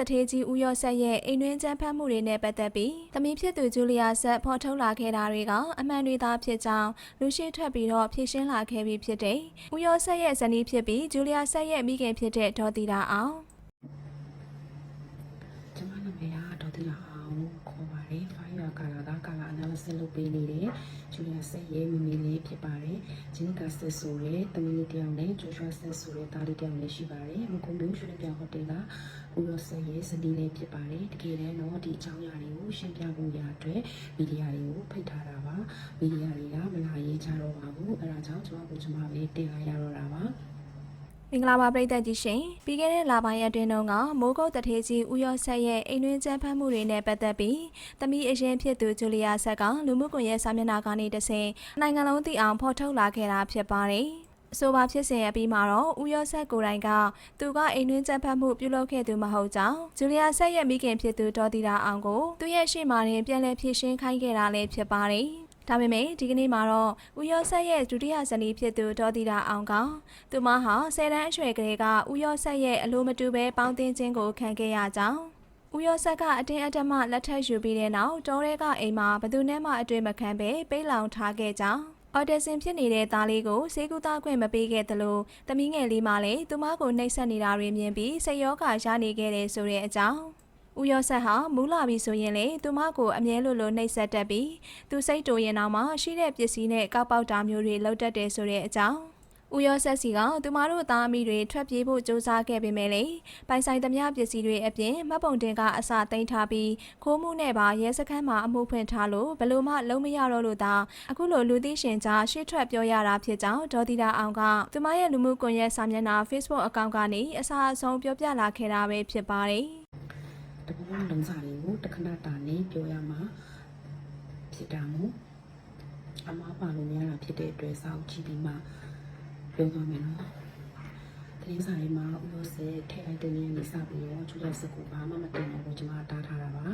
တထေးကြီးဦးရော့ဆက်ရဲ့အိမ်တွင်းချမ်းဖတ်မှုတွေနဲ့ပတ်သက်ပြီးသမီးဖြစ်သူဂျူလီယာဆက်ဖော်ထုတ်လာခဲ့တာတွေကအမှန်တွေသာဖြစ်ကြောင်းလူရှိထွက်ပြီးတော့ဖြေရှင်းလာခဲ့ပြီးဖြစ်တဲ့ဦးရော့ဆက်ရဲ့ဇနီးဖြစ်ပြီးဂျူလီယာဆက်ရဲ့မိခင်ဖြစ်တဲ့ဒေါ်တီတာအောင်ကျမနာမည်ကဒေါ်တိလာအောင်လို့ခေါ်ပါတယ်။ Fire ကာလာကကာလာ analysis လုပ်ပေးနေတဲ့ဂျူ လီယာဆက်ရဲ့မမီလေးဖြစ်ပါတယ်။ဂျင်းကဆက်ဆိုရဲတမီးလေးတယောက်နဲ့ဂျိုရှွာဆက်ဆိုရဲတားလေးတယောက်လည်းရှိပါတယ်။မကွန်မျိုးရွှေလေးပြောင်းဟိုတယ်ကဦးရောဆက်ရဲ့ဇနီးလေးဖြစ်ပါတယ်။တကယ်တမ်းတော့ဒီအကြောင်းအရာတွေကိုရှင်းပြဖို့ရအတွက်မီဒီယာတွေကိုဖိတ်ထားတာပါ။မီဒီယာတွေကမလာရေးကြတော့ပါဘူး။အဲဒါကြောင့်ကျွန်မကကျွန်မပဲတင်လာရတော့တာပါ။ မင်္ဂလာပါပရိသတ်ကြီးရှင်ပြီးခဲ့တဲ့လပိုင်းရက်တွင်တုန်းကမိုးကုတ်တထေးကြီးဦးရော့ဆက်ရဲ့အိမ်တွင်းချမ်းဖတ်မှုတွေနဲ့ပတ်သက်ပြီးသမီးအရင်ဖြစ်သူဂျူလီယာဆက်ကလူမှုကွန်ရက်စာမျက်နှာကနေတဆင့်နိုင်ငံလုံးသိအောင်ဖော်ထုတ်လာခဲ့တာဖြစ်ပါတယ်အဆိုပါဖြစ်စဉ်အပြီးမှာတော့ဦးရော့ဆက်ကိုယ်တိုင်ကသူကအိမ်တွင်းချမ်းဖတ်မှုပြုလုပ်ခဲ့သူမဟုတ်ကြောင်းဂျူလီယာဆက်ရဲ့မိခင်ဖြစ်သူဒေါ်တီတာအောင်ကိုသူရဲ့ရှေ့မှာတင်ပြန်လည်ဖြည့်ရှင်းခိုင်းခဲ့တာလည်းဖြစ်ပါတယ် ဒါပေမဲ့ဒီကနေ့မှာတော့ဦးရော့ဆက်ရဲ့ဒုတိယဇနီးဖြစ်သူဒေါ်တီတာအောင်ကသူမဟာဆယ်တန်းအရွယ်ကလေးကဦးရော့ဆက်ရဲ့အလိုမတူပဲပေါင်းတင်ခြင်းကိုခံခဲ့ရကြောင်းဦးရော့ဆက်ကအတင်းအဓမ္မလက်ထပ်ယူပြီးတဲ့နောက်တောထဲကအိမ်မှာဘယ်သူနဲ့မှအတွေ့မခံပဲပိတ်လောင်ထားခဲ့ကြောင်းအော်ဒစ်ဆင်ဖြစ်နေတဲ့သားလေးကိုစေကူသားခွင့်မပေးခဲ့သလိုတမီးငယ်လေးမှလည်းသူမကိုနှိပ်စက်နေတာတွေမြင်ပြီးစိတ်ရောဂါရနေခဲ့တယ်ဆိုတဲ့အကြောင်း ဦးရောဆက်ဟာမူးလာပြီဆိုရင်လေသူမကိုအမြဲလိုလိုနှိပ်စက်တတ်ပြီးသူစိတ်တူရင်တော့မှရှိတဲ့ပစ္စည်းနဲ့ကောက်ပေါက်တာမျိုးတွေလုပ်တတ်တယ်ဆိုတဲ့အကြောင်းဦးရောဆက်စီကသူမတို့သားအမိတွေထွက်ပြေးဖို့ကြိုးစားခဲ့ပေမဲ့လေပိုင်ဆိုင်သမျှပစ္စည်းတွေအပြင်မှတ်ပုံတင်ကအစသိမ်းထားပြီးခိုးမှုနဲ့ပါရဲစခန်းမှာအမှုဖွင့်ထားလို့ဘလို့မှလုံးမရတော့လို့သာအခုလိုလူသိရှင်ကြားရှေ့ထွက်ပြောရတာဖြစ်ကြောင်းဒေါ်တီတာအောင်ကသူမရဲ့လူမှုကွန်ရက်စာမျက်နှာ Facebook အကောင့်ကနေအစားအဆုံးပြောပြလာခဲ့တာပဲဖြစ်ပါတယ် တပူလုံးစားတွေကိုတခဏတာနဲ့ပြောရမှာဖြစ်တာမို့အမားပါလို့များတာဖြစ်တဲ့အတွက်စောင့်ကြည့်ပြီးမှပြောသွားမယ်နော်တင်းစားတွေမှာဥလို့စဲထည့်လိုက်တဲ့နေရာနေစပြီးတော့ကျူလက်စကူဘာမှမတင်တော့ဘူးကျွန်မတားထားတာပါ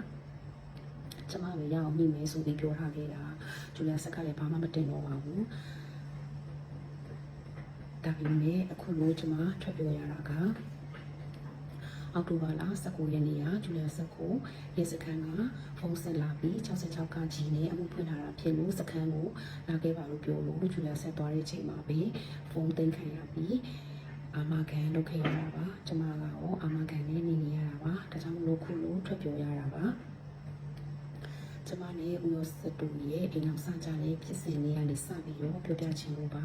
ကျွန်မပဲရအောင်မိမယ်ဆိုပြီးပြောထားခဲ့တာကျူလက်စကလည်းဘာမှမတင်တော့ပါဘူးဒါပေမဲ့အခုလို့ကျွန်မထွက်ပြောရတာက အောက်တိုဘာလ19ရက်နေ့ကဂျူလီယာ19ရေစခန်းကဖုန်းဆက်လာပြီး66ကကြီးနဲ့အမှုဖွင့်လာတာဖြစ်လို့စခန်းကိုလာခဲ့ပါလို့ပြောလို့ဂျူလီယာဆက်သွားတဲ့အချိန်မှာပဲဖုန်းသိမ်းခံရပြီးအာမခံလုပ်ခဲ့ရတာပါကျမကရောအာမခံနဲ့နေနေရတာပါဒါကြောင့်မလို့ခုလို့ထွက်ပြောရတာပါကျမနဲ့ဦးရောစတူရဲ့အိမ်အောင်စကြတဲ့ဖြစ်စဉ်လေးကနေစပြီးတော့ပြောပြချင်လို့ပါ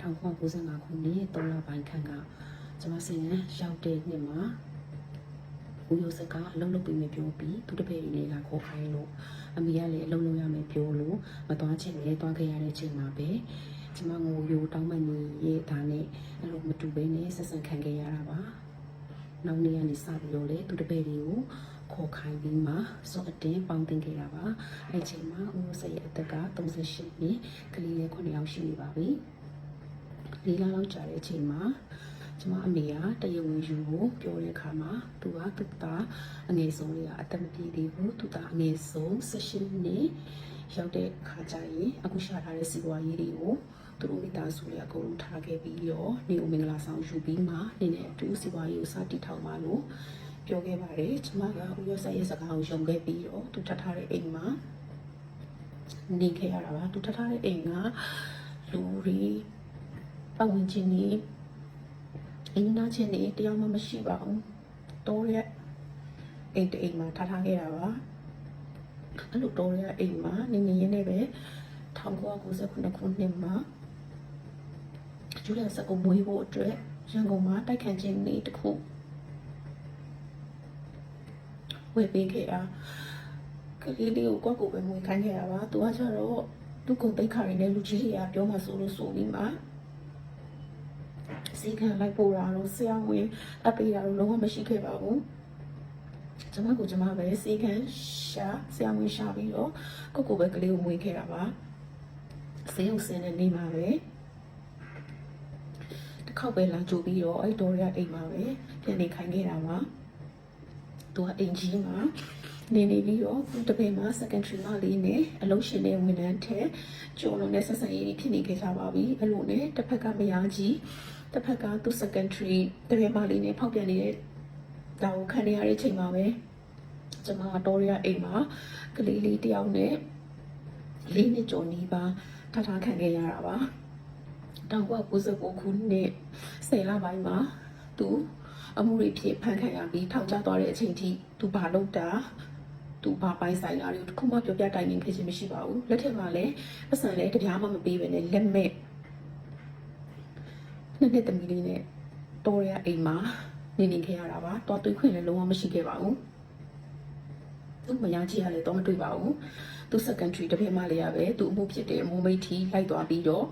1995ခုနှစ်3လပိုင်းခန့်ကကျမစင်ရောက်တဲ့နှစ်မှာ ဦးရိုးစကအလုံးလုံးပြီးမပြောပြီးသူတပည့်တွေလည်းကခေါ်ခိုင်းလို့အမေကလည်းအလုံးလုံးရမယ်ပြောလို့မသွားချင်လည်းသွားခဲ့ရတဲ့ချိန်မှာပဲကျမငိုရိုးတောင်းပန်နေရဲ့ဒါနဲ့အဲ့လိုမတူဘဲနဲ့ဆက်ဆံခံခဲ့ရတာပါနောက်နေ့ကနေစပြီးတော့လေသူတပည့်တွေကိုခေါ်ခိုင်းပြီးမှစောအတင်းပေါင်းတင်ခဲ့တာပါအဲ့ချိန်မှာဦးရိုးစရဲ့အသက်က38နှစ်ကလေးလေး9ယောက်ရှိနေပါပြီလေးလလောက်ကြာတဲ့အချိန်မှာ ကျမအမေကတရုံဝင်ယူကိုပြောတဲ့အခါမှာသူကသူ့သားအငယ်ဆုံးလေးကအသက်မပြည့်သေးဘူးသူ့သားအငယ်ဆုံး18နှစ်ရောက်တဲ့အခါကျရင်အခုရှာထားတဲ့စီဝါရေးတွေကိုသူတို့မိသားစုလေးအကုန်လုံးထားခဲ့ပြီးတော့နေဦးမင်္ဂလာဆောင်ယူပြီးမှနေနဲ့အတူစီဝါရေးကိုစတီထောင်ပါလို့ပြောခဲ့ပါတယ်ကျမကဦးရဆက်ရဲ့စကားကိုယုံခဲ့ပြီးတော့သူထပ်ထားတဲ့အိမ်မှာနေခဲ့ရတာပါသူထပ်ထားတဲ့အိမ်ကလူတွေပတ်ဝန်းကျင်ကြီး အင်းနာချင်းနေတယောက်မှမရှိပါဘူးတိုးရက်အိမ်တအိမ်မှာထားထားခဲ့တာပါအဲ့လိုတိုးရက်အိမ်မှာနေနေရင်းနဲ့ပဲ1998ခုနှစ်မှာကျူလာစကုံမွေးဖို့အတွက်ရန်ကုန်မှာတိုက်ခတ်ခြင်းနေ့တစ်ခုဝယ်ပေးခဲ့တာကလေးလေးကိုကောက်ကိုပဲမွေးခိုင်းခဲ့တာပါသူကကျတော့သူ့ကိုတိတ်ခါရင်းနဲ့လူကြီးတွေကပြောမှဆိုလို့ဆိုပြီးမှ စီခံလိုက်ပို့တာလို့ဆရာဝန်အပ်ပေးတာလို့လုံးဝမရှိခဲ့ပါဘူးကျမကကျမပဲစီခံရှာဆရာဝန်ရှာပြီးတော့ကိုကိုပဲကလေးကိုမွေးခဲ့တာပါဆေးရုံဆင်းတဲ့နေ့မှာပဲတစ်ခေါက်ပဲလာကြိုပြီးတော့အဲ့တော်ရအိမ်မှာပဲပြန်နေခိုင်းခဲ့တာပါသူကအိမ်ကြီးမှာနေနေပြီးတော့သူတပည့်မှာ secondary မှာလေးနဲ့အလုပ်ရှင်နဲ့ဝန်ထမ်းထက်ကျုံလုံးနဲ့ဆက်ဆံရေးတွေဖြစ်နေခဲ့ကြပါပြီအဲ့လိုနဲ့တစ်ဖက်ကမယားကြီး တစ်ဖက်ကသူ secondary တပည့်မလေးနဲ့ဖောက်ပြန်နေတဲ့ဒါကိုခံနေရတဲ့ချိန်မှာပဲကျမကတော့ရအိမ်မှာကလေးလေးတယောက်နဲ့လေးနှစ်ကျော်နီးပါထားထားခံခဲ့ရတာပါ1996ခုနှစ်10လပိုင်းမှာသူအမှုတွေဖြစ်ဖန်ခံရပြီးထောင်ချသွားတဲ့အချိန်ထိသူဘာလုပ်တာသူဘာပိုင်ဆိုင်တာတွေကိုတစ်ခုမှပြောပြတိုင်ပင်ဖြစ်ခြင်းမရှိပါဘူးလက်ထက်မှာလည်းပတ်စံလည်းတရားမှမပေးဘဲနဲ့လက်မဲ့ နှစ်နှစ်သမီးလေးနဲ့တော်ရအိမ်မှာနေနေခဲ့ရတာပါတော်သွေးခွင့်လည်းလုံးဝမရှိခဲ့ပါဘူးသူမရချရလည်းတော့မတွေ့ပါဘူးသူ secondary တစ်ဖက်မှလည်းရပဲသူအမှုဖြစ်တဲ့အမှုမိတ်ထီလိုက်သွားပြီးတော့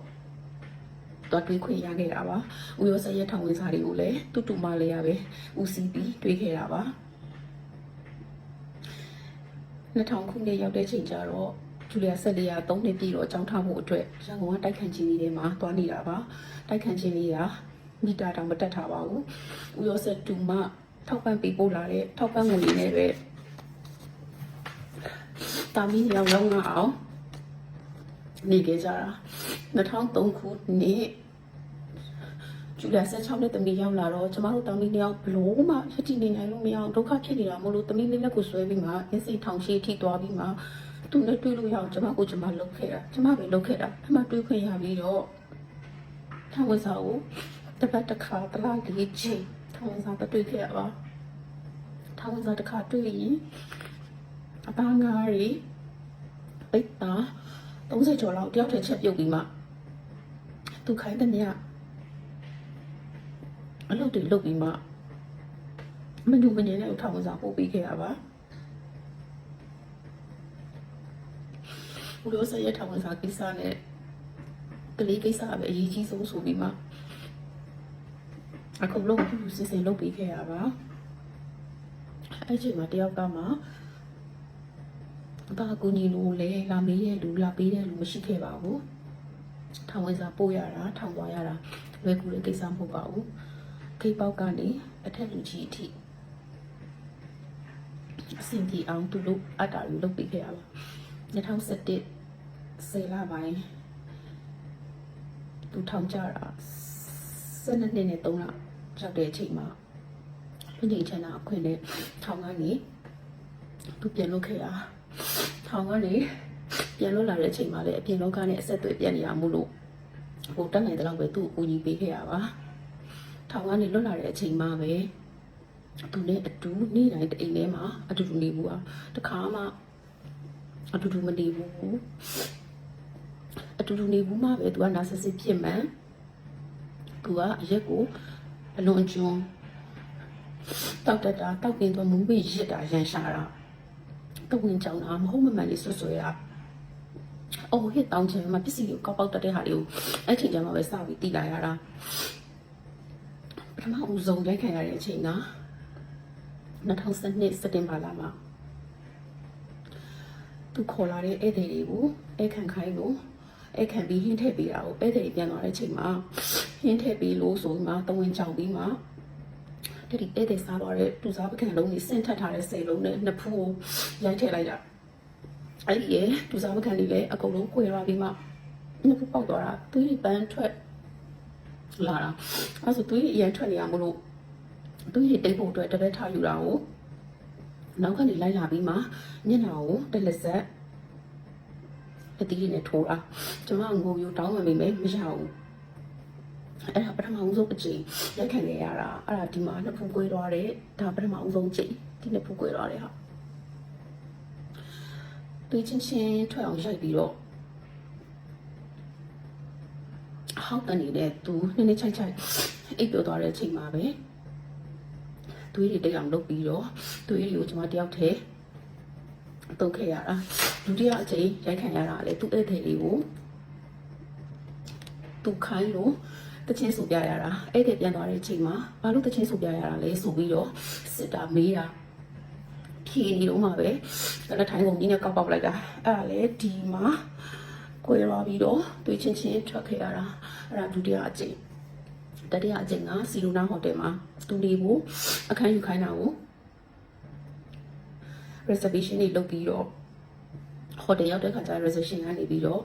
တော့တွေးခွင့်ရခဲ့တာပါ။ဦးရောဆက်ရထောင်ဝင်စားတွေကိုလည်းတူတူမလေးရပဲဦးစီးပြီးတွေးခဲ့တာပါ။2000ခုနှစ်ရောက်တဲ့ချိန်ကျတော့ ဂျူလီယာဆက်လီယာ3နှစ်ပြည့်တော့အကြောင်းထားဖို့အတွက်ရန်ကုန်ကတိုက်ခန့်ချင်းလေးထဲမှာသွားနေတာပါ။တိုက်ခန့်ချင်းလေးကမီတာတောင်မတက်ထားပါဘူး။ဦးရောဆက်တူမထောက်ပံ့ပေးပို့လာတဲ့ထောက်ပံ့ငွေလေးနဲ့ပဲတာမီးရောက်လုံးအောင်နေကြကြတာ2003ခုနှစ်ကျူလာ16နှစ်သမီးရောက်လာတော့ကျမတို့တောင်းလေးနှစ်ယောက်ဘလို့မှရည်တည်နေနိုင်လို့မရအောင်ဒုက္ခဖြစ်နေတာမလို့သမီးလေးလက်ကိုဆွဲပြီးမှအင်းစိတ်ထောင်ရှိထိသွားပြီးမှ သူနဲ့တွေ့လို့ရအောင်ကျမကိုကျမလုပ်ခဲ့တာကျမပဲလုပ်ခဲ့တာအမှတွေ့ခွင့်ရပြီးတော့ထောင်ဝစားကိုတစ်ပတ်တစ်ခါတလားလေးချိန်ထောင်ဝစားတွေ့ခဲ့ရပါထောင်ဝစားတစ်ခါတွေ့ရင်အပန်းငါးရီပိတ်တာ30ကျော်လောက်တယောက်တည်းချက်ပြုတ်ပြီးမှသူခိုင်းတဲ့မြအလုပ်တွေလုပ်ပြီးမှမညူမငြင်းတဲ့ထောင်ဝင်စာပို့ပေးခဲ့ရပါ ဘလို့ဆက်ရထောင်ဝင်စာကိစ္စနဲ့ကလေးကိစ္စပဲအရေးကြီးဆုံးဆိုပြီးမှအခုလုံးပြူစစ်စစ်လုပ်ပေးခဲ့ရပါအဲ့ချိန်မှာတယောက်ကမှဘာကူညီလို့လဲလာမေးရဲ့လူလာပေးတဲ့လူမရှိခဲ့ပါဘူးထောင်ဝင်စာပို့ရတာထောင်သွားရတာလွယ်ကူတဲ့ကိစ္စမဟုတ်ပါဘူးခိတ်ပေါက်ကနေအထက်လူကြီးအထိအဆင်ပြေအောင်သူတို့အတားယူလုပ်ပေးခဲ့ရပါ 2017ဆယ်လပိုင်းသူထောင်ကြတာ12နှစ်နဲ့3လရောက်တဲ့အချိန်မှာပြည်နေချမ်းသာအခွင့်နဲ့ထောင်ကနေသူပြန်လုပ်ခဲ့ရထောင်ကနေပြန်လွတ်လာတဲ့အချိန်မှာလည်းအပြင်လောကနဲ့အဆက်အသွယ်ပြတ်နေရမှုလို့ဟိုတက်နိုင်တဲ့လောက်ပဲသူ့ကိုကူညီပေးခဲ့ရပါထောင်ကနေလွတ်လာတဲ့အချိန်မှာပဲသူနဲ့အတူနေ့တိုင်းတအိမ်ထဲမှာအတူတူနေဘူးอ่ะတခါမှ အတူတူမနေဘူးအတူတူနေဘူးမှပဲသူကနာဆစ်စစ်ဖြစ်မှန်သူကအရက်ကိုအလွန်ကျွန်းတောက်တတာတောက်ပင်တော့မူးပြီးရစ်တာရန်ရှာတာတဝင်ကြောင်တာမဟုတ်မမှန်လေးဆွဆွဲတာအော်ဟစ်တောင်းချင်မှာပစ္စည်းကိုကောက်ပေါက်တတ်တဲ့ဟာတွေကိုအဲ့ချိန်ကျမှပဲစပြီးတည်လာရတာပထမဦးဆုံးရိုက်ခံရတဲ့အချိန်က2012စက်တင်ဘာလမှာ သူခေါ်လာတဲ့ဧည့်သည်တွေကိုဧခံခိုင်းလို့ဧခံပြီးဟင်းထည့်ပေးတာကိုဧည့်သည်ပြန်လာတဲ့အချိန်မှာဟင်းထည့်ပေးလို့ဆိုပြီးမှတဝင်ကြောင်ပြီးမှတတိဧည့်သည်စားသွားတဲ့သူစားပကံလုံးကြီးဆင့်ထပ်ထားတဲ့စိတ်လုံးနဲ့နှစ်ဖူးကိုရိုက်ထည့်လိုက်တာအဲ့ဒီရဲ့သူစားပကံလေးလည်းအကုန်လုံးကွယ်သွားပြီးမှနှစ်ဖူးပေါက်သွားတာသူကြီးပန်းထွက်လာတာအဲ့ဆိုသူကြီးအရင်ထွက်နေရမလို့သူကြီးတိတ်ဖို့အတွက်တပည့်ထားယူတာကိုနောက်ကနေလိုက်လာပြီးမှမျက်နှာကိုတက်လက်ဆက် အတီးလေးနဲ့ထိုးတာကျမငိုယူတောင်းမှမိမယ်မရဘူးအဲ့ဒါပထမဦးဆုံးအချိန်ရက်ခံနေရတာအဲ့ဒါဒီမှာနှစ်ဖူးကွေးသွားတယ်ဒါပထမဦးဆုံးချိန်ဒီနှစ်ဖူးကွေးသွားတယ်ဟာတွေးချင်းချင်းထွက်အောင်ရိုက်ပြီးတော့ဟောက်တနေတဲ့သူနည်းနည်းချိုက်ချိုက်အိပ်ပြောသွားတဲ့အချိန်မှာပဲသွေးတွေတိတ်အောင်လုပ်ပြီးတော့သွေးတွေကိုကျွန်မတယောက်တည်း တုတ်ခဲ့ရတာဒုတိယအချိန်ရိုက်ခံရတာလေသူ့ဧည့်သည်တွေကိုသူခိုင်းလို့တချင်းဆိုပြရတာအဲ့ဒီပြန်သွားတဲ့အချိန်မှာဘာလို့တချင်းဆိုပြရတာလဲဆိုပြီးတော့စစ်တာမေးတာဖြေနေတော့မှပဲလက်ထိုင်ကုန်ကြီးနဲ့ကောက်ပေါက်လိုက်တာအဲ့ဒါလေဒီမှာကိုရပြီးတော့တွေ့ချင်းချင်းထွက်ခဲ့ရတာအဲ့ဒါဒုတိယအကြိမ်တတိယအကြိမ်ကစီလိုနာဟိုတယ်မှာသူနေဖို့အခန်းယူခိုင်းတာကို reservation တွေလုပ်ပြီးတော့ဟိုတယ်ရောက်တဲ့ခါကျ reservation ကနေပြီးတော့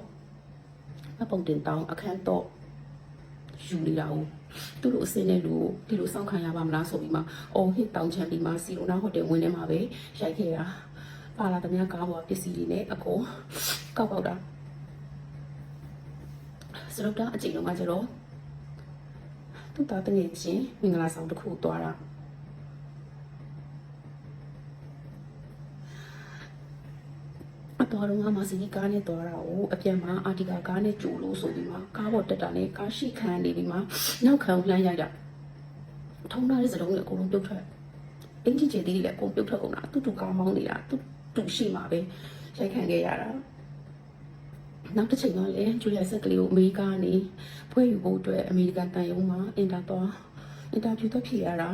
မပုံတင်တောင်းအခန်းတော့ယူနေတာကိုသူတို့အစင်းနဲ့လူကိုဒီလိုစောင့်ခံရပါမလားဆိုပြီးမှအော်ဟစ်တောင်းချမ်းပြီးမှစီလိုနာဟိုတယ်ဝင်ထဲမှာပဲရိုက်ခဲ့တာပါလာသမျှကားပေါ်ပစ္စည်းတွေနဲ့အကုန်ကောက်ကောက်တာစရုပ်တာအချိန်လုံးကကျတော့သူ့သားတငယ်ချင်းမင်္ဂလာဆောင်တစ်ခုသွားတာ အတော်တော့မှစီကားနဲ့သွားတာကိုအပြန်မှာအာတီကာကားနဲ့ကြိုလို့ဆိုပြီးမှကားပေါ်တက်တာနဲ့ကားရှိခံနေပြီးမှနောက်ခံလှမ်းရိုက်တာထုံးထားတဲ့စတုံးတွေအကုန်လုံးပြုတ်ထွက်အင်ဂျီချေသေးတွေလည်းအကုန်ပြုတ်ထွက်ကုန်တာတူတူကားမောင်းနေတာတူတူရှိမှာပဲရိုက်ခံခဲ့ရတာနောက်တစ်ချိန်တော့လေဂျူလီယာဆက်ကလေးကိုအမေရိကန်ကနေဖွဲ့ယူဖို့အတွက်အမေရိကန်တန်ယုံမှာအင်တာတော့အင်တာဗျူးတော့ဖြေရတာ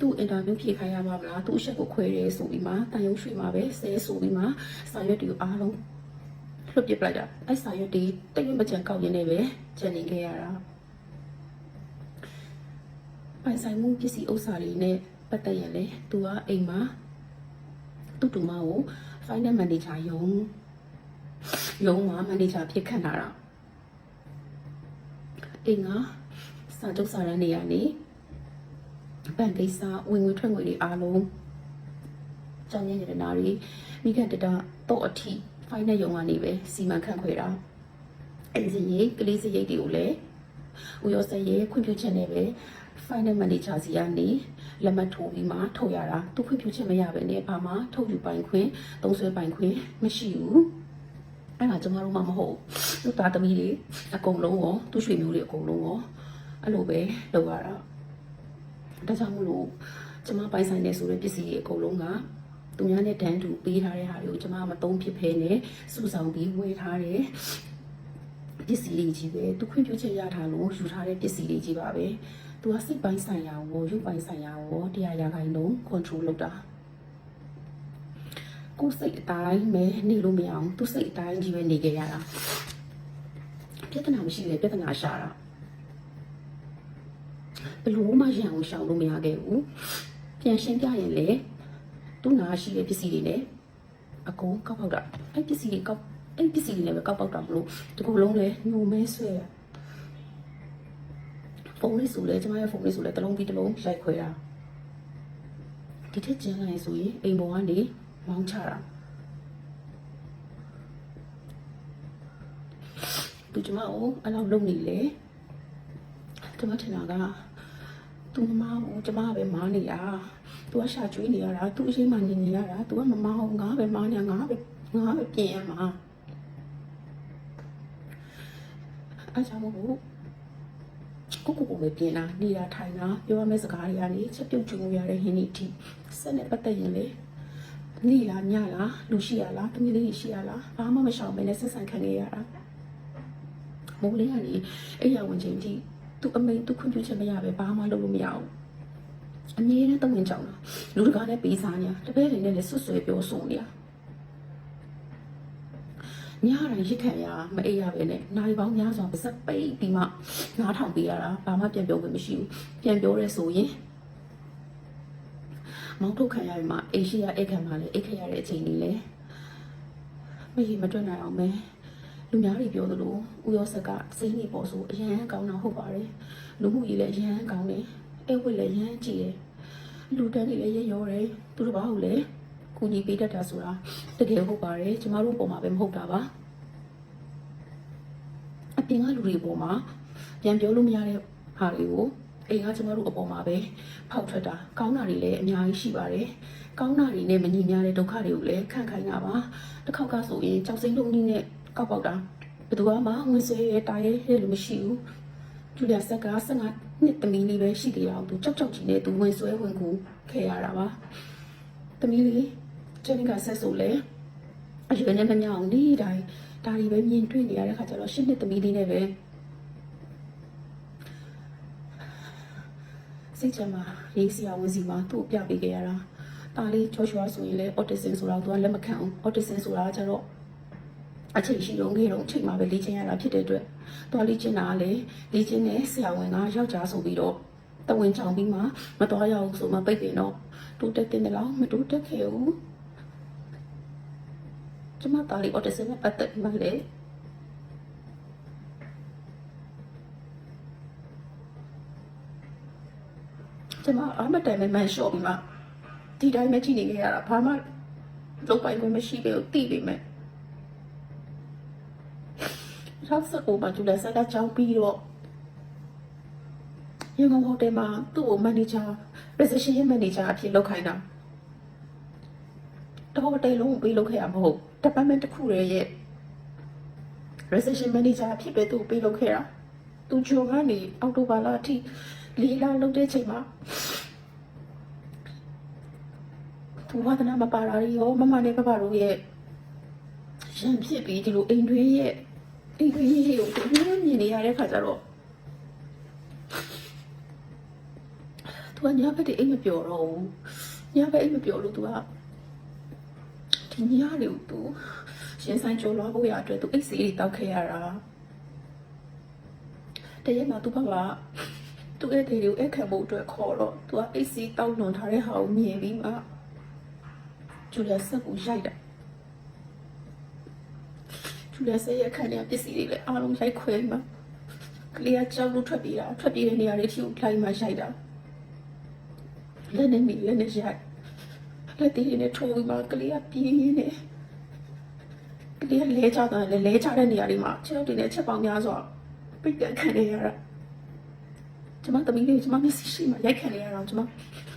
သူ့အင်တာဗျူးဖြေခိုင်းရမှာမလားသူ့အချက်ကိုခွဲရဲဆိုပြီးမှတန်ယုံရွှေမှာပဲဆဲဆိုပြီးမှစာရွက်တွေကိုအားလုံးလွတ်ပစ်ပလိုက်တာအဲ့စာရွက်တွေတိတ်မကြံကောက်ရင်းနဲ့ပဲကျန်နေခဲ့ရတာပိုင်ဆိုင်မှုပစ္စည်းဥစ္စာတွေနဲ့ပတ်သက်ရင်လေသူကအိမ်မှာသူ့တူမကို final manager ယုံရုံးမှာမန်နေဂျာဖြစ်ခန့်လာတာအိမ်ကစာချုပ်စာရမ်းတွေကနေ ဘဏ်ကိစ္စဝင်ငွေထွက်ငွေတွေအားလုံးကြောင်းရည်ရတနာတွေမိခင်တတတော့အထိဖိုင်နယ်ရုံကနေပဲစီမံခန့်ခွဲတာအဲ့ဒီရေကလေးစရိတ်တွေကိုလည်းဦးရောစရဲခွင့်ပြုချက်နဲ့ပဲ final manager စီကနေလက်မှတ်ထိုးပြီးမှထုတ်ရတာသူခွင့်ပြုချက်မရဘဲနဲ့ဘာမှထုတ်ယူပိုင်ခွင့်သုံးဆွဲပိုင်ခွင့်မရှိဘူးအဲ့ဒါကျမတို့မှမဟုတ်ဘူးသူ့သားသမီးတွေအကုန်လုံးရောသူ့ရွှေမျိုးတွေအကုန်လုံးရောအဲ့လိုပဲလုပ်ရတာ ဒါကြောင့်မလို့ကျမပိုင်ဆိုင်နေဆိုတဲ့ပစ္စည်းတွေအကုန်လုံးကသူများနဲ့တန်းတူပေးထားတဲ့ဟာတွေကိုကျမမသုံးဖြစ်ဖဲနဲ့စုဆောင်ပြီးဝယ်ထားတဲ့ပစ္စည်းတွေကြီးပဲသူခွင့်ပြုချက်ရထားလို့ယူထားတဲ့ပစ္စည်းတွေကြီးပါပဲသူကစိတ်ပိုင်းဆိုင်ရာကိုရုပ်ပိုင်းဆိုင်ရာကိုတရားရခိုင်လုံး control လုပ်တာကိုယ်စိတ်အတိုင်းပဲနေလို့မရအောင်သူစိတ်အတိုင်းကြီးပဲနေကြရတာပြဿနာမရှိလေပြဿနာရှာတာ ဘယ်လို့မှရံအောင်ရှောင်လို့မရခဲ့ဘူးပြန်ရှင်းပြရင်လေသူ့နာရှိတဲ့ပစ္စည်းတွေနဲ့အကုန်ကောက်ပေါက်တာအဲ့ပစ္စည်းတွေကောက်အဲ့ပစ္စည်းတွေလည်းပဲကောက်ပေါက်တာမလို့ဒီကုလုံးလဲညိုမဲဆွဲရဖုန်းလေးဆိုလဲကျမရဲ့ဖုန်းလေးဆိုလဲတစ်လုံးပြီးတစ်လုံးရိုက်ခွဲတာဒီထက်ကျန်းလာရင်ဆိုရင်အိမ်ပေါ်ကနေမောင်းချတာသူကျမကိုအဲ့လောက်လုံနေလေကျမထင်တာက သူမမကိုကျမကပဲမားနေတာသူကရှာကျွေးနေရတာသူအရှိမှနေနေရတာသူကမမအောင်ငါပဲမားနေငါပဲငါပဲပြင်ရမှာအားကြောင့်မို့ကိုကိုကိုပဲပြင်လာနေတာထိုင်တာပြောရမယ့်စကားတွေကနေချက်ပြုတ်ချူရတဲ့ဟင်းဒီအထိဆက်နဲ့ပတ်သက်ရင်လေနေ့လားညလားလူရှိရလားတမီးလေးရှိရလားဘာမှမရှောင်မနဲ့ဆက်ဆံခံနေရတာမိုးလေးကနေအဲ့ရဝင်ချင်းထိ သူအမိန်သူခွင့်ပြုချက်မရပဲဘာမှလုပ်လို့မရဘူးအမြဲတမ်းတဝင်ကြောင်တာလူတကာနဲ့ပေးစားညာတပည့်တွေနဲ့လည်းဆွဆွဲပြောဆိုနေတာညတိုင်းရစ်ခံရမအေးရပဲနဲ့နိုင်ပေါင်းများစွာပါစက်ပိတ်ပြီးမှနားထောင်ပေးရတာဘာမှပြန်ပြောလို့မရှိဘူးပြန်ပြောရဲဆိုရင်မောင်းထုတ်ခံရရင်မှအိရှိရအိတ်ခံမှလည်းအိတ်ခရတဲ့အချိန်လေးလေမကြီးမတွက်နိုင်အောင်ပဲ လူများတွေပြောသလိုဦးရောဆက်ကစိတ်နေပေါ်ဆိုအရန်ကောင်းတာဟုတ်ပါတယ်လူမှုကြီးလည်းအရန်ကောင်းတယ်အိတ်ဝတ်လည်းရန်ကြည့်တယ်လူတန်းတွေလည်းရရောတယ်သူတို့ဘာဟုတ်လဲကုညီပေးတတ်တာဆိုတာတကယ်ဟုတ်ပါတယ်ကျမတို့ပုံမှာပဲမဟုတ်တာပါအပြင်ကလူတွေပုံမှာပြန်ပြောလို့မရတဲ့ဟာတွေကိုအိမ်ကကျမတို့အပေါ်မှာပဲဖောက်ထွက်တာကောင်းတာတွေလည်းအများကြီးရှိပါတယ်ကောင်းတာတွေနဲ့မညီမျှတဲ့ဒုက္ခတွေကိုလည်းခံခိုင်းတာပါတစ်ခေါက်ကဆိုရင်ကြောက်စိမ့်လုံးကြီးနဲ့ ကောက်ပေါက်တာဘယ်သူမှဝင်ဆွဲရဲတာရဲရဲလို့မရှိဘူးဂျူလီယာဆက်က15နှစ်သမီးလေးပဲရှိသေးတာသူကြောက်ကြောက်ကြီးနဲ့သူဝင်ဆွဲဝင်ကူခဲ့ရတာပါသမီးလေးဂျန်နီကဆက်ဆိုလဲအရွယ်နဲ့မမြောင်နေတိုင်းဒါတွေပဲမြင်တွေ့နေရတဲ့ခါကျတော့ရှစ်နှစ်သမီးလေးနဲ့ပဲစိတ်ချမ်းသာရေးစရာဝန်စီမှာသူ့ကိုပြပေးခဲ့ရတာ။ဒါလေးချောချွာဆိုရင်လည်း autism ဆိုတာကသူကလက်မခံဘူး။ autism ဆိုတာကကျတော့ အချိန်ရှိတော့ငယ်တော့အချိန်မှာပဲလေ့ကျင့်ရတာဖြစ်တဲ့အတွက်သူကလေ့ကျင့်တာကလည်းလေ့ကျင့်တဲ့ဆရာဝန်ကယောက်ျားဆိုပြီးတော့တဝင်ချောင်ပြီးမှမတော်ရအောင်ဆိုမှပိတ်တယ်တော့တူတက်တင်တယ်လို့မတူတက်ခဲ့ဘူး။ကျမသားလေး autism နဲ့ပတ်သက်ပြီးမှလည်းကျမအမတိုင်မဲ့မန်လျှော့ပြီးမှဒီတိုင်းပဲကြည့်နေခဲ့ရတာဘာမှလုံးပိုင်ခွင့်မရှိပေဘူးတိပေမဲ့ ရောက်စကိုမှကျူလက်ဆက်ကကြောင်းပြီးတော့ရန်ကုန်ဟိုတယ်မှာသူ့ကိုမန်နေဂျာ reception ရဲ့မန်နေဂျာအဖြစ်လုပ်ခိုင်းတာတော့တယ်လုံးကိုပေးလုပ်ခဲ့ရမဟုတ် department တစ်ခုရဲ့ reception manager အဖြစ်ပဲသူ့ကိုပေးလုပ်ခဲ့တာသူဂျုံကနေအောက်တိုဘာလအထိလေးလလုပ်တဲ့ချိန်မှာသူဝါဒနာမပါတာတွေရောမမနဲ့ပပတို့ရဲ့ရန်ဖြစ်ပြီးဒီလိုအိမ်တွင်းရဲ့ အိမ်တွင်းရဲ့ကိုသူမြင်မြင်နေရတဲ့ခါကျတော့သူကညဘက်တည်းအိမ်မပြောတော့ဘူးညဘက်အိမ်မပြောလို့သူကဒီညလေးကိုသူရှင်ဆိုင်ကြော်လွားဖို့ရအတွက်သူအိတ်စီးတွေတောက်ခဲ့ရတာတရက်မှာသူ့ဘကသူ့ရဲ့ဒေကိုအခက်ဖို့အတွက်ခေါ်တော့သူကအိတ်စီးတောက်လွန်ထားတဲ့ဟာကိုမြင်ပြီးမှကျူလဆက်ကိုရိုက်တာကျူ လဆက်ရဲ့အခန်းထဲပစ္စည်းတွေလည်းအားလုံးရိုက်ခွဲပြီးမှကလေးကကြောက်လို့ထွက်ပြေးတာထွက်ပြေးတဲ့နေရာတွေထိကိုလိုက်မှရိုက်တာလက်နဲ့မိလက်နဲ့ရိုက်လက်သေးတွေနဲ့ထိုးပြီးမှကလေးကပြေးရင်းနေကလေးကလဲချတာလဲလဲချတဲ့နေရာတွေမှာခြေထောက်တွေနဲ့ချက်ပေါင်းများစွာပိတ်ကန်ခံနေရတာကျမသမီးလေးကျမမျက်စိရှိမှရိုက်ခံနေရတာကျမ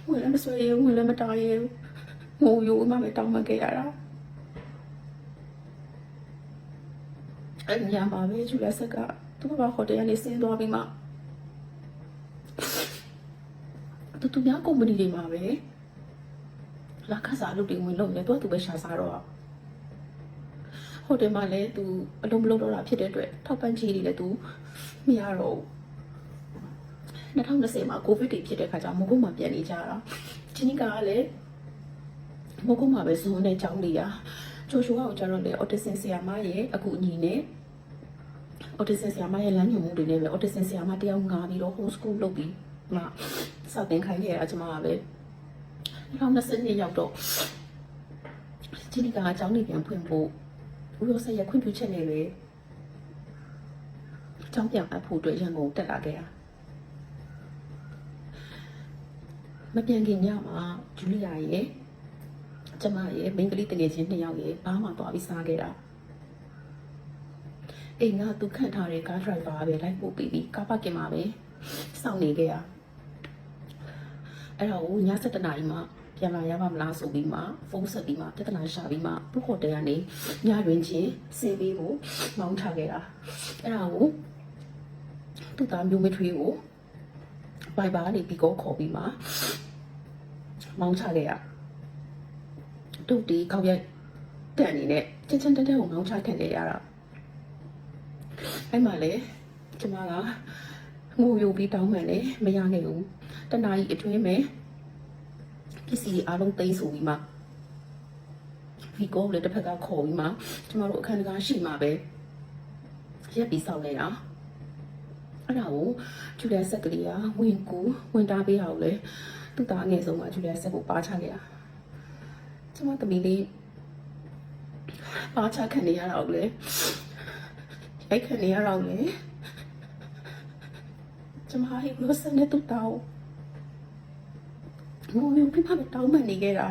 ဝင်လည်းမဆွဲရဘူးဝင်လည်းမတားရဘူးငိုရိုးမှပဲတောင်းပန်ခဲ့ရတာ အဲ့ညမှာပဲကျူလက်ဆက်ကသူ့ဘာဟိုတယ်ကနေဆင်းသွားပြီးမှတူတူများကုမ္ပဏီတွေမှာပဲလာခစားလုပ်တွေဝင်လုပ်နေတော့သူပဲရှာစားတော့ဟိုတယ်မှာလည်းသူအလုံးမလုံးတော့တာဖြစ်တဲ့အတွက်ထောက်ပံ့ချေးတွေလည်းသူမရတော့ဘူး2020မှာကိုဗစ်တွေဖြစ်တဲ့ခါကျမကုတ်မှာပြန်နေကြတာချင်းကြီးကလည်းမကုတ်မှာပဲဇွန်နဲ့ကြောင်းလေးရ ချိုချိုကကျတော့လေ autism ဆရာမရဲ့အခုညီနဲ့ autism ဆရာမရဲ့လမ်းညွှန်မှုတွေနဲ့ပဲ autism ဆရာမတယောက်ငါပြီးတော့ home school လုပ်ပြီးမှစတင်ခိုင်းခဲ့ရတာကျမကပဲ2020ရောက်တော့ချင်းကြီးကအကြောင်းလေးပြန်ဖွင့်ဖို့ဦးရောဆက်ရခွင့်ပြုချက်နဲ့ပဲအကြောင်းပြန်အပ်ဖို့အတွက်ရန်ကုန်တက်လာခဲ့တာမပြန်ခင်ညမှာဂျူလီယာရဲ့ ကျမရဲ့မိန်းကလေးတငယ်ချင်းနှစ်ယောက်ရဲ့ဘာမှသွားပြီးစားခဲ့တာအိမ်ကသူခန့်ထားတဲ့ကားဒရိုက်ဘာပဲလိုက်ပို့ပြီးပြီးကားပါကင်မှာပဲစောင့်နေခဲ့ရအဲ့တော့ည7:00နာရီမှာပြန်လာရပါမလားဆိုပြီးမှဖုန်းဆက်ပြီးမှပြဿနာရှာပြီးမှဘုဟိုတယ်ကနေညတွင်ချင်းဆင်းပြီးကိုမောင်းထားခဲ့တာအဲ့ဒါကိုသူ့သားမျိုးမထွေးကိုဘိုင်ဘာကနေပြီးကောခေါ်ပြီးမှမောင်းချခဲ့ရ တုတ်တီကောက်ရိုက်တန်အနေနဲ့ချင်းချင်းတက်တက်ကိုမောင်းချခံခဲ့ရတာအဲ့မှာလေကျမကငိုယိုပြီးတောင်းမှန်လေမရခဲ့ဘူးတနားကြီးအတွင်းမဲ့ပစ္စည်းတွေအားလုံးသိမ်းဆိုပြီးမှဗီကိုလည်းတစ်ဖက်ကခေါ်ပြီးမှကျမတို့အခန်းတကားရှိမှပဲရက်ပြီးစောင့်နေတာအဲ့ဒါကိုဂျူလီယာဆက်ကလေးကဝင်ကူဝင်တားပေးအောင်လေသူ့သားငယ်ဆုံးကဂျူလီယာဆက်ကိုပါချခဲ့တာ ကျမသမီးလေးပါချခံနေရတော့လေရိုက်ခံနေရတော့လေကျမဟိဘလို့စနေတူတောင်းငိုမျိုးပြပါတောင်းမနေခဲ့တာ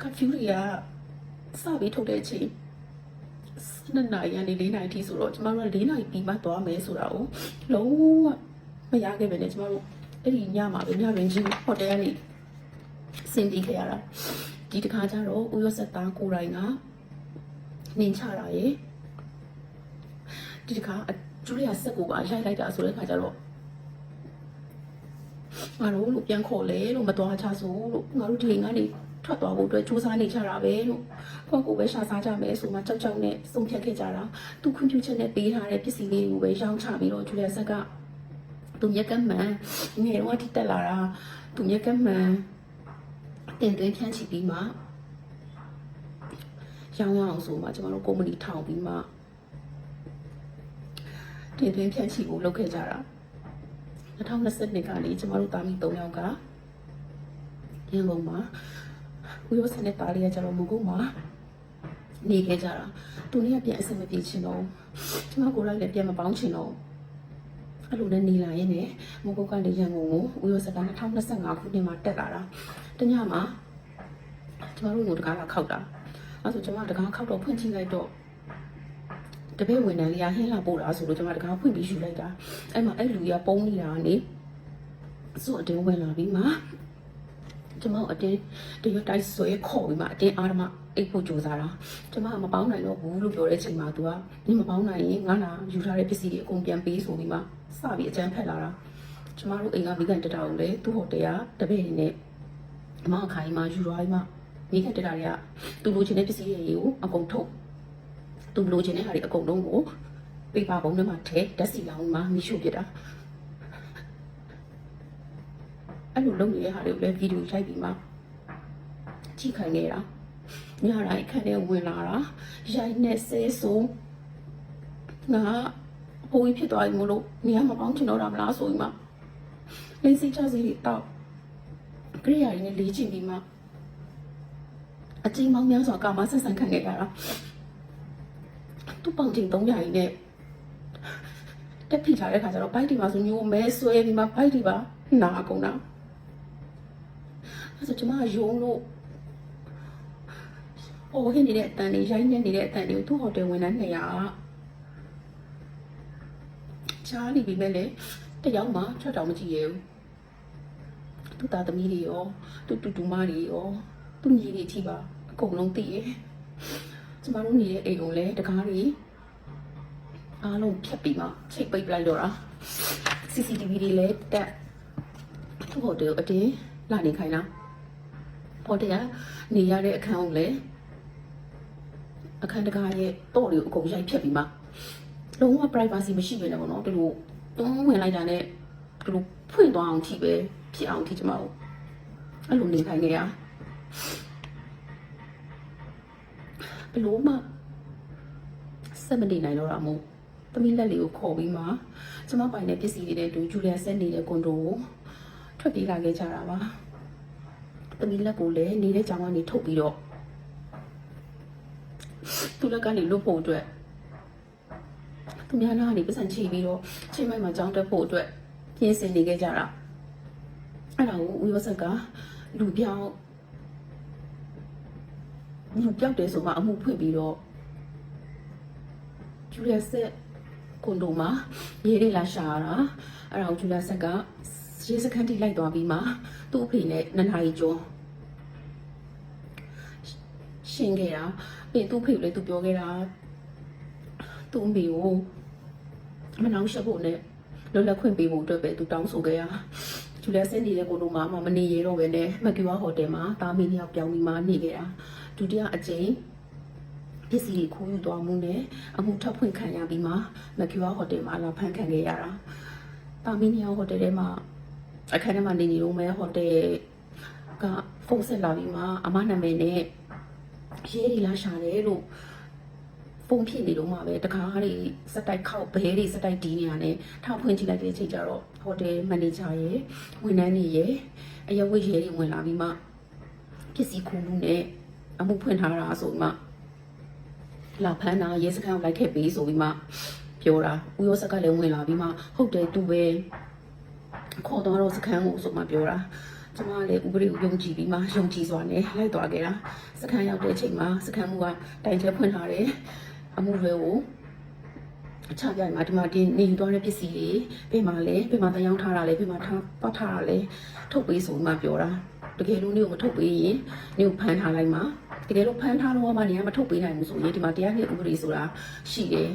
ကဖျူရီယာစပြီးထုတ်တဲ့အချိန်နှစ်နာရီကနေ၄နာရီထိဆိုတော့ကျမတို့က၄နာရီပြီးမှသွားမယ်ဆိုတာကိုလုံးဝမရခဲ့ပဲနဲ့ကျမတို့ အဲ့ဒီညမှာပဲညရင်းကြီးဟိုတယ်ကနေစင်ပြီးခဲ့ရတာဒီတစ်ခါကျတော့ဦးရဆက်သားကိုရိုင်းကနင်ချတာရေဒီတစ်ခါကျူရီယာဆက်ကိုပါရိုက်လိုက်တာဆိုတဲ့ခါကျတော့ငါတို့လို့ပြန်ခေါ်လဲလို့မတော်ချဆိုလို့ငါတို့ဒီအိမ်ကနေထွက်သွားဖို့အတွက်စူးစမ်းနေကြတာပဲလို့ကိုယ့်ကိုယ်ပဲရှာစားကြမယ်ဆိုမှကြောက်ကြောက်နဲ့စုံဖြတ်ခဲ့ကြတာသူခွင့်ပြုချက်နဲ့ပေးထားတဲ့ပစ္စည်းလေးကိုပဲရောင်းချပြီးတော့ဂျူလီယာဆက်က သူမြက်ကမှန်ငယ်တော့ထိတက်လာတာသူမြက်ကမှန်တင်သွင်းဖြန့်ချီပြီးမှရောင်းရအောင်ဆိုမှကျမတို့ကုမ္ပဏီထောင်ပြီးမှတင်သွင်းဖြန့်ချီဖို့လုပ်ခဲ့ကြတာ2020ကနေကျမတို့တာမီ3ယောက်ကရန်ကုန်မှာဦးရောစနဲ့တားလေးကကျတော့မုကုတ်မှာနေခဲ့ကြတာသူနေ့ကပြန်အဆင်မပြေချင်တော့ကျမကိုယ်တိုင်လည်းပြန်မပေါင်းချင်တော့ အဲ့လိုနဲ့နေလာရင်လည်းမကုတ်ကလေရန်ကုန်ကိုဦးရောစကန်2025ခုနှစ်မှာတက်လာတာတညမှာကျမတို့ကိုတကားလာခောက်တာအဲ့ဆိုကျမတကားခောက်တော့ဖွင့်ကြည့်လိုက်တော့တပည့်ဝန်ထမ်းလေးကဟင်းလာပို့တာဆိုလို့ကျမတကားဖွင့်ပြီးယူလိုက်တာအဲ့မှာအဲ့လူကြီးကပုံနေတာကနေဆိုအတင်းဝင်လာပြီးမှ ကျမအတင်းတရွတ်တိုက်ဆွဲခေါ်ပြီးမှအတင်းအားဓမ္မအိတ်ဖို့ကြိုးစားတာကျမကမပေါင်းနိုင်တော့ဘူးလို့ပြောတဲ့အချိန်မှာ तू ကဒီမပေါင်းနိုင်ရင်ငါလာယူထားတဲ့ပစ္စည်းတွေအကုန်ပြန်ပေးဆိုပြီးမှစပြီးအကြမ်းဖက်လာတာကျမတို့အိမ်ကမိခင်တက်တာကိုလည်းသူ့ဟိုတယ်ကတပည့်နေနဲ့အမအခိုင်မှာယူသွားပြီးမှမိခင်တက်တာတွေကသူ့လိုချင်တဲ့ပစ္စည်းတွေကိုအကုန်ထုတ်သူ့လိုချင်တဲ့ဟာတွေအကုန်လုံးကိုပေပါပုံထဲမှာထည့်ဓာတ်စီလောင်းမှာမိရှုပြစ်တာ အဲ့လိုလုပ်နေတဲ့ဟာတွေကိုလည်းဗီဒီယိုရိုက်ပြီးမှကြည့်ခိုင်းနေတာညတိုင်းခန့်ထဲဝင်လာတာရိုက်နေဆဲဆိုငါအဖိုးကြီးဖြစ်သွားပြီမို့လို့နေရာမပေါင်းချင်တော့တာမလားဆိုပြီးမှလင်းစီချစီတွေတောက်ကြိယာရင်းနဲ့လေးချင်ပြီးမှအချင်းမောင်းများစွာကာမဆက်ဆံခံခဲ့ရတာသူ့ပေါင်ချိန်300ရင်းနဲ့တက်ဖိထားတဲ့ခါကျတော့ဘိုက်ဒီမှာဆိုမျိုးမဲဆွဲပြီးမှဘိုက်ဒီပါနာအကုန်တာ အဲ့ဆိုကျမကယုံလို့ဟိုဟင်းနေတဲ့အတန်လေးရိုင်းနေနေတဲ့အတန်လေးကိုသူ့ဟိုတယ်ဝင်တဲ့နေရာချားလိပြီးမဲ့လေတယောက်မှချက်တောင်မကြည့်ရဘူးသူ့သားသမီးတွေရောသူ့တူတူမတွေရောသူ့ညီတွေအထိပါအကုန်လုံးသိရဲ့ကျမတို့နေတဲ့အိမ်ကိုလည်းတကားတွေအားလုံးဖြတ်ပြီးမှချိတ်ပိတ်ပလိုက်တော့တာ CCTV တွေလည်းတက်သူ့ဟိုတယ်ကိုအတင်းလာနေခိုင်းတာ ဟိုတယ်ကနေရတဲ့အခန်းကိုလည်းအခန်းတကားရဲ့တော့တွေကိုအကုန်ရိုက်ဖြတ်ပြီးမှလုံးဝ privacy မရှိဘဲနဲ့ပေါ့နော်ဒီလိုတွန်းဝင်လိုက်တာနဲ့ဒီလိုဖွင့်သွားအောင်ထိပဲဖြစ်အောင်ထိကျမတို့အဲ့လိုနေခိုင်းနေရဘလို့မှစက်မနေနိုင်တော့တာမို့သမီးလက်လေးကိုခေါ်ပြီးမှကျမပိုင်တဲ့ပစ္စည်းတွေနဲ့တူဂျူလီယာဆက်နေတဲ့ကွန်ဒိုကိုထွက်ပြေးလာခဲ့ကြတာပါ သမီးလက်ကိုလည်းနေတဲ့ကြောင်ကနေထုတ်ပြီးတော့သူ့လက်ကနေလွတ်ဖို့အတွက်သူများလာကနေပတ်စံချီပြီးတော့ချိန်မိုက်မှာကြောင်းတက်ဖို့အတွက်ပြင်ဆင်နေခဲ့ကြတာအဲ့ဒါကိုဦးရောဆက်ကလူပြောင်းလူပြောက်တယ်ဆိုမှအမှုဖွင့်ပြီးတော့ဂျူလီယာဆက်ကွန်ဒိုမှာရေးလေးလာရှာရတာအဲ့ဒါကိုဂျူလီယာဆက်က ရေးစခန်းထိလိုက်သွားပြီးမှသူ့အဖေနဲ့နှစ်နာရီကျော်ရှင်းခဲ့တာပြီးသူ့အဖေကိုလည်းသူပြောခဲ့တာသူ့အမေကိုမနှောင်းရှက်ဖို့နဲ့လွတ်လပ်ခွင့်ပေးဖို့အတွက်ပဲသူတောင်းဆိုခဲ့ရဂျူလီယာဆင်းနေတဲ့ကိုလိုမှာမနေရတော့ပဲနဲ့မက်ကီဝါဟိုတယ်မှာတာမီနှစ်ယောက်ပြောင်းပြီးမှနေခဲ့တာဒုတိယအကြိမ်ပစ္စည်းတွေခိုးယူသွားမှုနဲ့အမှုထပ်ဖွင့်ခံရပြီးမှမက်ကီဝါဟိုတယ်မှာလာဖမ်းခံခဲ့ရတာတာမီနှစ်ယောက်ဟိုတယ်ထဲမှာ အခန်းထဲမှာနေနေလို့မဲဟိုတယ်ကဖုန်းဆက်လာပြီးမှအမနာမည်နဲ့ရေးရီလာရှာတယ်လို့ဖုန်းဖြစ်နေတော့မှပဲတခါးတွေစက်တိုက်ခောက်ဘဲတွေစက်တိုက်တီးနေရတယ်ထောက်ဖွင့်ကြည့်လိုက်တဲ့အချိန်ကျတော့ဟိုတယ်မန်နေဂျာရဲ့ဝန်ထမ်းတွေရဲ့အယဝတ်ရဲတွေဝင်လာပြီးမှပစ္စည်းခုမှုနဲ့အမှုဖွင့်ထားတာဆိုမှလာဖမ်းတာရဲစခန်းကိုလိုက်ခဲ့ပေးဆိုပြီးမှပြောတာဦးရောဆက်ကလည်းဝင်လာပြီးမှဟုတ်တယ်သူပဲ ခေါ်တော့တော့စခန်းကိုဆိုမှပြောတာကျမလည်းဥပဒေကိုယုံကြည်ပြီးမှယုံကြည်စွာနဲ့လိုက်သွားခဲ့တာစခန်းရောက်တဲ့အချိန်မှာစခန်းမှုကတိုင်ချက်ဖွင့်ထားတယ်အမှုတွေကိုချပြရင်မှာဒီမှာဒီနေယူသွားတဲ့ပစ္စည်းတွေဘယ်မှာလဲဘယ်မှာတယောင်းထားတာလဲဘယ်မှာထားပတ်ထားတာလဲထုတ်ပေးဆိုမှပြောတာတကယ်လို့နေကိုမထုတ်ပေးရင်နေကိုဖမ်းထားလိုက်မှာတကယ်လို့ဖမ်းထားလို့မှနေကမထုတ်ပေးနိုင်ဘူးဆိုရင်ဒီမှာတရားနဲ့ဥပဒေဆိုတာရှိတယ်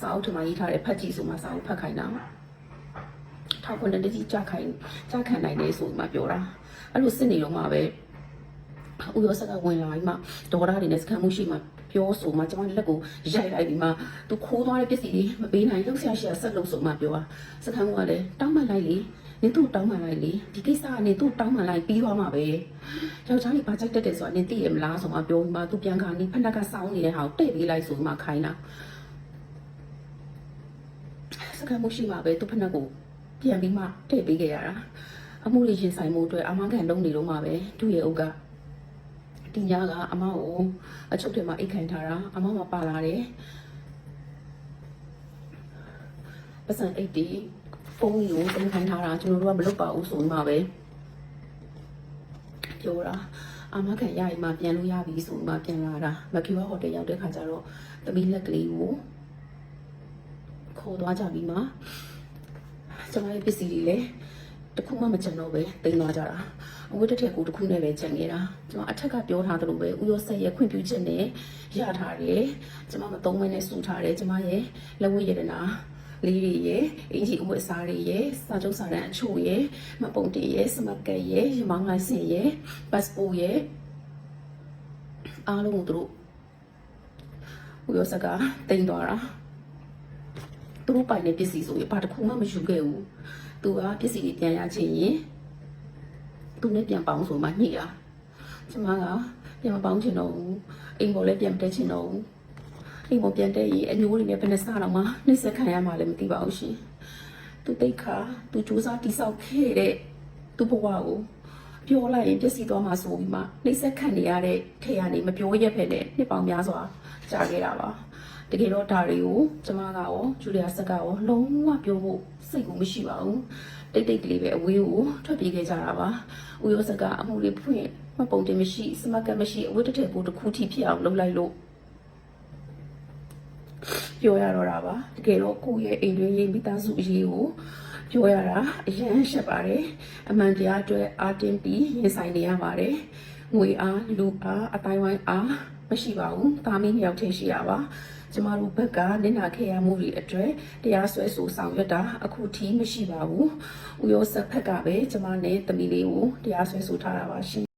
စာအုပ်ထမရေးထားတဲ့ဖတ်ကြည့်ဆိုမှစာအုပ်ဖတ်ခိုင်းတာ ထောက်ခွင့်တတိကြခိုင်ကြခံနိုင်တယ်ဆိုမှပြောတာအဲ့လိုစစ်နေတော့မှပဲဦးရောဆက်ကဝင်လာပြီးမှဒေါ်လာတွေနဲ့စကန်မှုရှိမှပြောဆိုမှကျွန်မလက်ကိုရိုက်လိုက်ပြီးမှသူခိုးသွားတဲ့ပစ္စည်းတွေမပေးနိုင်လောက်ဆရာရှိရဆက်လို့ဆိုမှပြောတာစကန်မှုကလည်းတောင်းပန်လိုက်လေနင်သူ့တောင်းပန်လိုက်လေဒီကိစ္စကနေသူ့တောင်းပန်လိုက်ပြီးသွားမှာပဲယောက်ျားလေးဘာကြိုက်တတ်တယ်ဆိုတာနင်သိရမလားဆိုမှပြောပြီးမှသူပြန်ခါနေဖက်နှက်ကစောင်းနေတဲ့ဟာကိုတဲ့ပေးလိုက်ဆိုမှခိုင်းတာစကန်မှုရှိမှပဲသူ့ဖက်နှက်ကို ပြန်ပြီးမှတဲ့ပေးခဲ့ရတာအမှုတွေရင်ဆိုင်မှုအတွက်အမခံလုံးနေတော့မှပဲသူ့ရဲ့အုပ်ကဒီညကအမကိုအချုပ်ထဲမှာအိတ်ခံထားတာအမမပါလာတယ်ပတ်စံအိတ်တီဖဖုန်းကြီးကိုတင်ခိုင်းထားတာကျွန်တော်တို့ကမလုပ်ပါဘူးဆိုမှပဲပြောတာအာမခံရရင်မှပြန်လို့ရပြီဆိုမှပြန်လာတာမကီဝဟိုတယ်ရောက်တဲ့ခါကျတော့တမီလက်ကလေးကိုခေါ်သွားကြပြီးမှ ကျွန်တော်ရဲ့ပစ္စည်းတွေလည်းတစ်ခုမှမကျန်တော့ပဲတင်သွားကြတာအဝတ်တစ်ထည်ကိုတစ်ခုနဲ့ပဲကျန်နေတာကျွန်တော်အထက်ကပြောထားသလိုပဲဥရောဆက်ရဲ့ခွင့်ပြုချက်နဲ့ရထားတယ်ကျွန်မမသုံးမနဲ့စုထားတယ်ကျွန်မရဲ့လက်ဝတ်ရတနာလေးတွေရဲ့အင်ဂျီအဝတ်အစားတွေရဲ့စာချုပ်စာတမ်းအချို့ရဲ့မပုံတင်ရဲ့စမတ်ကတ်ရဲ့ရမောင်းလိုင်စင်ရဲ့ပတ်စပို့ရဲ့အားလုံးကိုသူတို့ဟိုရစကတင်သွားတာ သူတို့ပိုင်တဲ့ပစ္စည်းဆိုရင်ဘာတစ်ခုမှမယူခဲ့ဘူးသူကပစ္စည်းတွေပြန်ရချင်းရင်သူနဲ့ပြန်ပေါင်းဆိုမှညှိတာကျွန်မကပြန်မပေါင်းချင်တော့ဘူးအိမ်ပေါ်လည်းပြန်မတက်ချင်တော့ဘူးအိမ်ပေါ်ပြန်တဲ့ရေအညိုးတွေနဲ့ဘယ်နဲ့စားတော့မှနှိမ့်ဆက်ခံရမှလည်းမသိပါဘူးရှင်။သူတိတ်ခါသူစူးစမ်းတိဆောက်ခဲ့တဲ့သူ့ဘဝကိုပြောလိုက်ရင်ပြည့်စည်သွားမှာဆိုပြီးမှနှိမ့်ဆက်ခံနေရတဲ့ထေရနေမပြောရက်ဖက်နဲ့နှစ်ပေါင်းများစွာကြာခဲ့တာပါ။ တကယ်တော့ဒါတွေကိုကျမကရောဂျူလီယာဆက်ကရောလုံးဝပြောဖို့စိတ်ကူမရှိပါဘူး။တိတ်တိတ်ကလေးပဲအဝေးကိုထွက်ပြေးခဲ့ကြတာပါ။ဦးရောဆက်ကအမှုလေးဖွင့်မပုံတင်မရှိစမတ်ကတ်မရှိအဝတ်တစ်ထည်ကိုတစ်ခုထိဖြစ်အောင်လုပ်လိုက်လို့ပြောရတော့တာပါတကယ်တော့ကိုယ့်ရဲ့အိမ်တွင်းရေးမိသားစုအရေးကိုပြောရတာအရန်ရှက်ပါတယ်အမှန်တရားအတွက်အာတင်ပြီးရင်ဆိုင်နေရပါတယ်ငွေအားလူအားအတိုင်းဝိုင်းအားမရှိပါဘူးတာမီးနှစ်ယောက်ထည့်ရှိရပါ ကျမတို့ဘက်ကနင်နာခဲ့ရမှုတွေအတွက်တရားစွဲဆိုဆောင်ရွက်တာအခုထိမရှိပါဘူး။ဥရောဆက်ဖက်ကပဲကျမနဲ့တမီလေးကိုတရားစွဲဆိုထားတာပါရှင်